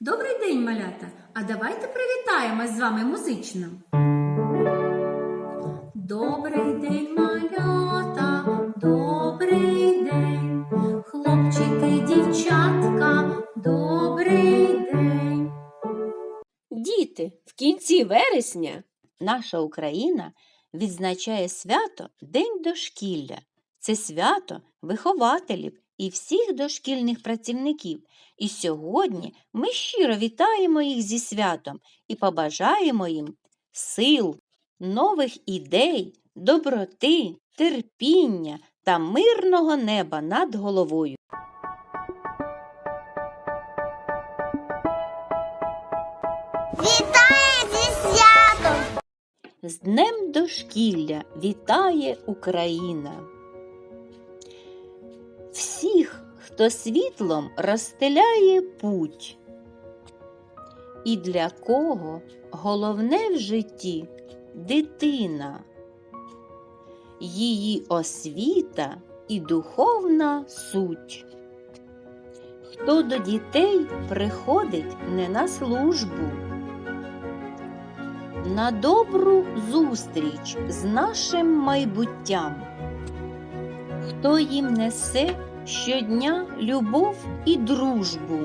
Добрий день, малята! А давайте привітаємось з вами музично. Добрий день, малята, добрий день, хлопчики, дівчатка, добрий день. Діти, в кінці вересня наша Україна відзначає свято День дошкілля. Це свято вихователів і всіх дошкільних працівників. І сьогодні ми щиро вітаємо їх зі святом і побажаємо їм сил, нових ідей, доброти, терпіння та мирного неба над головою. Вітаю зі святом! З Днем дошкілля вітає Україна. Всіх, хто світлом розстеляє путь. І для кого головне в житті дитина, її освіта і духовна суть. Хто до дітей приходить не на службу, на добру зустріч з нашим майбуттям. Хто їм несе щодня любов і дружбу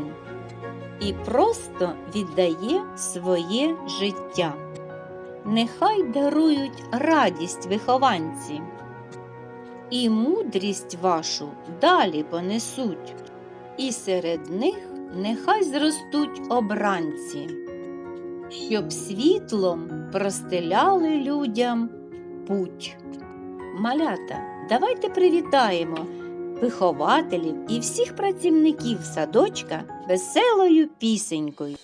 і просто віддає своє життя. Нехай дарують радість вихованці і мудрість вашу далі понесуть, і серед них нехай зростуть обранці щоб світлом простеляли людям путь. Малята, давайте привітаємо вихователів і всіх працівників садочка веселою пісенькою.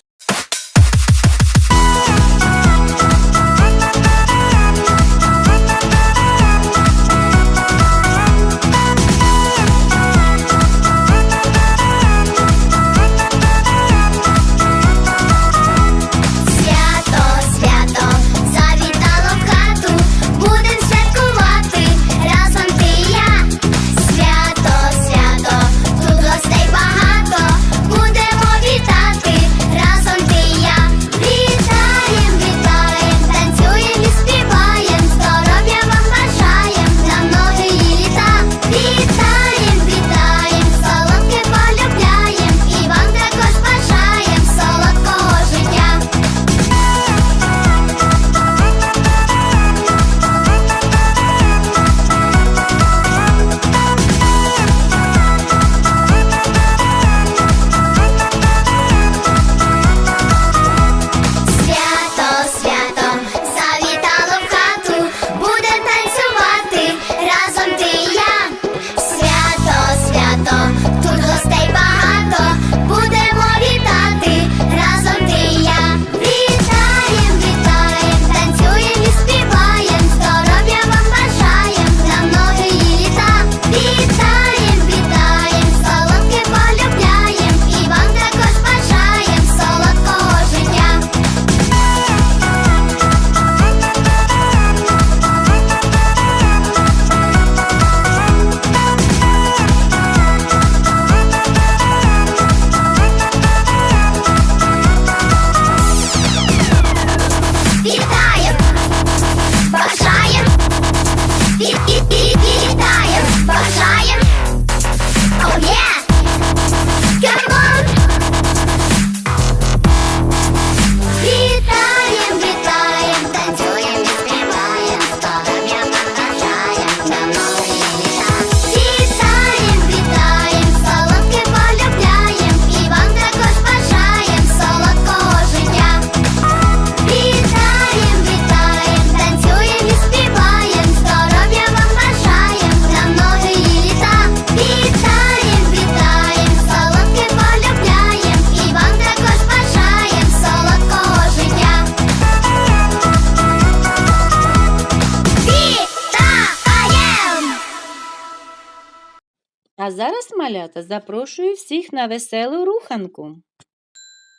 А зараз малята запрошую всіх на веселу руханку.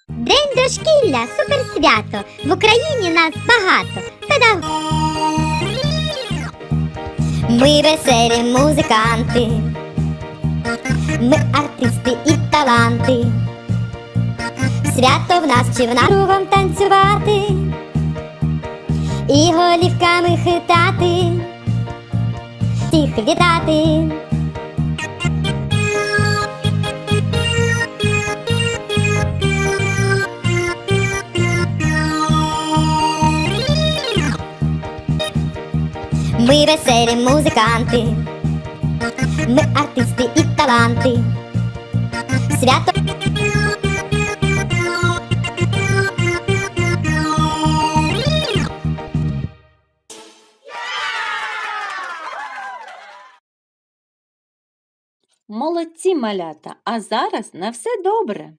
День дошкілля суперсвято. В Україні нас багато. Та-дам! Ми веселі музиканти. Ми артисти і таланти. Свято в нас чи в кругом танцювати, і голівками хитати, всіх вітати. Ми веселі музиканти, ми артисти і таланти. Свято Молодці малята, а зараз на все добре.